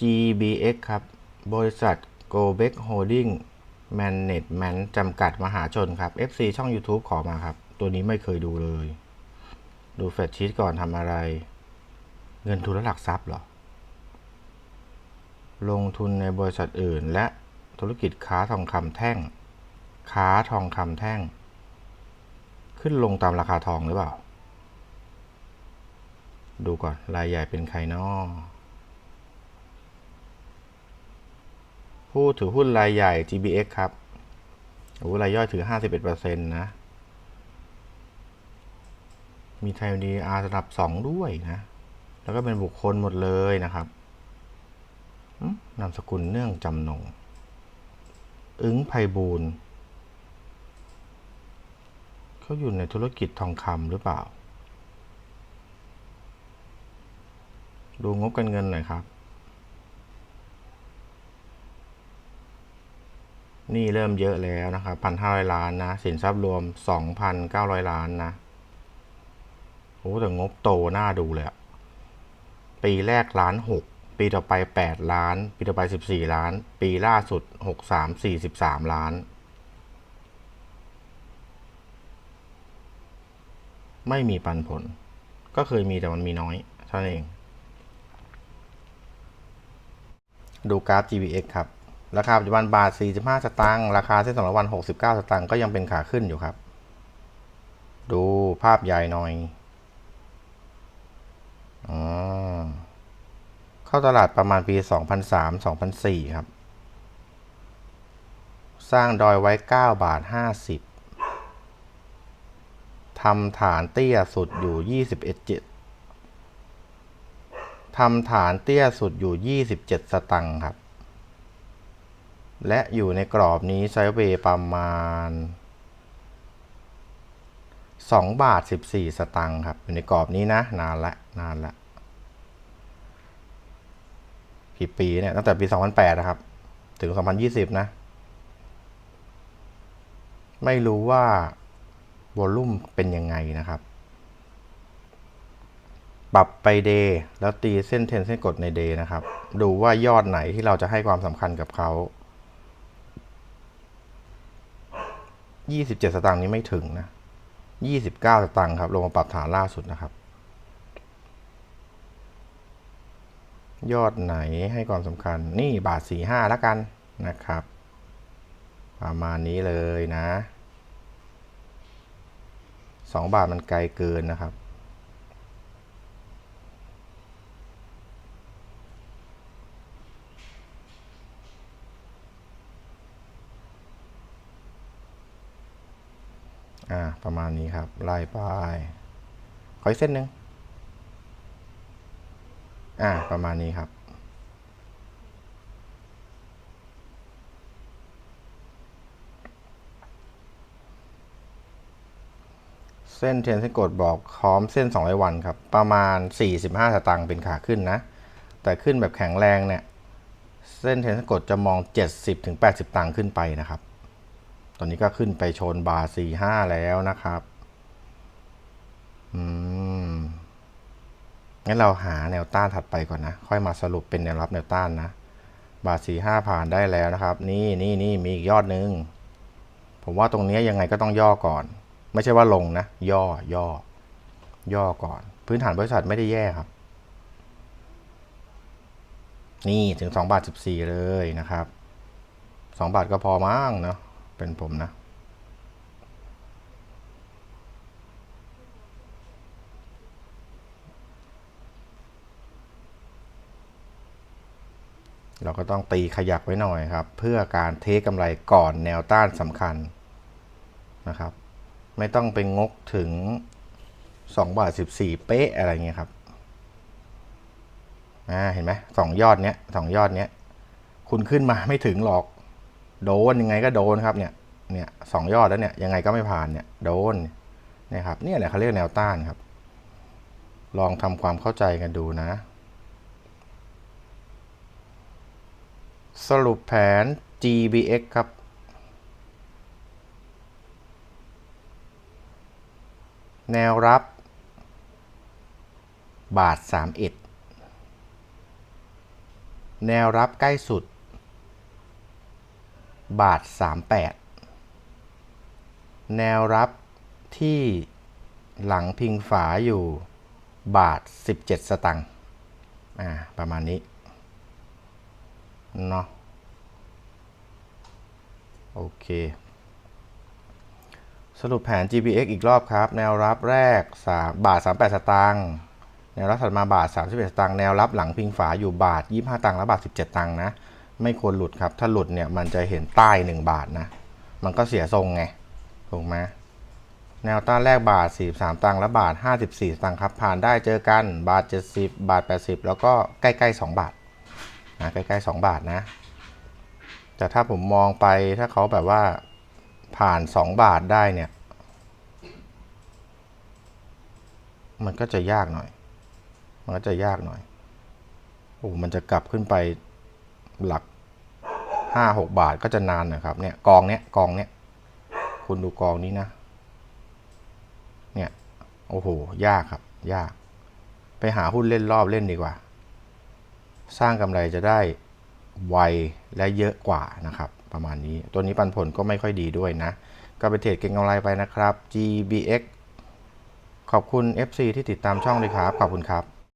GBX ครับ บริษัท g o b e k Holding Management จำกัดมหาชนครับ FC ช่อง YouTube ขอมาครับ ตัวนี้ไม่เคยดูเลย ดูแฟชชีตก่อนทำอะไร เงินทุนและหลักทรัพย์เหรอ ลงทุนในบริษัทอื่น และธุรกิจค้าทองคำแท่ง ค้าทองคำแท่ง ขึ้นลงตามราคาทองหรือเปล่า ดูก่อนรายใหญ่เป็นใครนาะ ผู้ถือหุ้นรายใหญ่ GBX ครับโอ้รายย่อยถือ 51%นะ มีไทยดีอาร์ระดับ 2 ด้วยนะ แล้วก็เป็นบุคคลหมดเลยนะครับนามสกุลเนื่องจำนง อึ้งไพบูลเขาอยู่ในธุรกิจทองคำหรือเปล่า ดูงบการเงินหน่อยครับ นี่เริ่มเยอะแล้วนะครับพันห้าร้อยล้านนะ สินทรัพย์รวมสองพันเก้าร้อยล้านนะโอ้แต่งบโตน่าดูเลยอะปีแรกล้านหกปีต่อไปแปดล้าน ปีต่อไปสิบสี่ล้าน ปีล่าสุดหกสามสี่สิบสามล้าน ไม่มีปันผล ก็เคยมีแต่มันมีน้อยเท่านั้นเอง ดูกราฟ GBX ครับ ราคาปัจจุบันบาท 45 สตางค์ราคาเส้น200วัน 69 สตางค์ก็ยังเป็นขาขึ้นอยู่ครับ ดูภาพใหญ่หน่อยออเข้าตลาดประมาณปี 2003-2004 ครับ สร้างดอยไว้ 9 บาท 50ทำฐานเตี้ยสุดอยู่ 21.7ทำฐานเตี้ยสุดอยู่ 27 สตังค์ครับ และอยู่ในกรอบนี้ไซด์เวย์ประมาณ 2 บาท 14 สตังค์ครับ อยู่ในกรอบนี้นะ นานละนานละกี่ปีเนี่ย ตั้งแต่ปี 2008 นะครับ ถึง 2020 นะ ไม่รู้ว่าวอลลุ่มเป็นยังไงนะครับ ปรับไปเดย์แล้วตีเส้นเทนเส้นกดในเดย์นะครับ ดูว่ายอดไหนที่เราจะให้ความสำคัญกับเขา 27 สตางค์นี้ไม่ถึงนะ 29 สตางค์ครับลงมาปรับฐานล่าสุดนะครับ ยอดไหนให้ความสำคัญนี่บาท 45แล้วกันนะครับ ประมาณนี้เลยนะ 2 บาทมันไกลเกินนะครับ อ่า ประมาณนี้ครับ ไล่ไปขออีกเส้นหนึ่งอ่า ประมาณนี้ครับ เส้นเทรนเส้นกดบอกพร้อมเส้น200วันครับ ประมาณ 45สตางค์เป็นขาขึ้นนะ แต่ขึ้นแบบแข็งแรงเนี่ย เส้นเทรนเส้นกดจะมอง 70-80 ตังค์ขึ้นไปนะครับ ตอนนี้ก็ขึ้นไปชนบาร์สี่ห้าแล้วนะครับ อืม งั้นเราหาแนวต้านถัดไปก่อนนะ ค่อยมาสรุปเป็นแนวรับแนวต้านนะ บาทสี่ห้าผ่านได้แล้วนะครับ นี่นี่นี่มีอีกยอดหนึ่งผมว่าตรงนี้ยังไงก็ต้องย่อก่อน ไม่ใช่ว่าลงนะ ย่อ ย่อ ย่อก่อน พื้นฐานบริษัทไม่ได้แย่ครับ นี่ถึงสองบาทสิบสี่เลยนะครับสองบาทก็พอมั้งเนาะ เป็นผมนะ เราก็ต้องตีขยักไว้หน่อยครับ เพื่อการเทกำไรก่อนแนวต้านสำคัญนะครับ ไม่ต้องไปงกถึง2บาท14 เป๊ะอะไรเงี้ยครับอ่าเห็นไหมสองยอดเนี้ยสองยอดเนี้ย คุณขึ้นมาไม่ถึงหรอก โดนยังไงก็โดนครับเนี่ยเนี่ยสองยอดแล้วเนี่ยยังไงก็ไม่ผ่านเนี่ยโดนเนี่ยครับเนี่ยแหละเขาเรียกแนวต้านครับ ลองทำความเข้าใจกันดูนะ สรุปแผน GBX ครับ แนวรับ บาท 31 แนวรับใกล้สุด บาท 38 แนวรับที่หลังพิงฝาอยู่บาท 17 สตังค์อ่าประมาณนี้เนาะโอเค สรุปแผน GPX อีกรอบครับ แนวรับแรก 3 บาท 38 สตางค์แนวรับถัดมาบาท 31 สตางค์แนวรับหลังพิงฝาอยู่บาท 25 ตังค์และบาท 17 ตังค์นะ ไม่ควรหลุดครับ ถ้าหลุดเนี่ยมันจะเห็นใต้ 1 บาทนะ มันก็เสียทรงไง ถูกไหมแนวต้านแรกบาท 43 ตังค์และบาท 54สตางค์ครับ ผ่านได้เจอกันบาท 70 บาท 80 แล้วก็ใกล้ๆ 2 บาทนะใกล้ๆ 2 บาทนะ แต่ถ้าผมมองไปถ้าเขาแบบว่าผ่าน 2 บาทได้เนี่ย มันก็จะยากหน่อย มันก็จะยากหน่อยโอ้มันจะกลับขึ้นไป หลัก5 6บาทก็จะนานนะครับ เนี่ยกองเนี้ยกองเนี้ยคุณดูกองนี้นะ เนี่ยโอ้โห ยากครับ ยาก ไปหาหุ้นเล่นรอบเล่นดีกว่า สร้างกำไรจะได้ไวและเยอะกว่านะครับ ประมาณนี้ ตัวนี้ปันผลก็ไม่ค่อยดีด้วยนะ ก็ไปเทรดเก็งกำไรไปนะครับ GBX ขอบคุณ FC ที่ติดตามช่องเลยครับ ขอบคุณครับ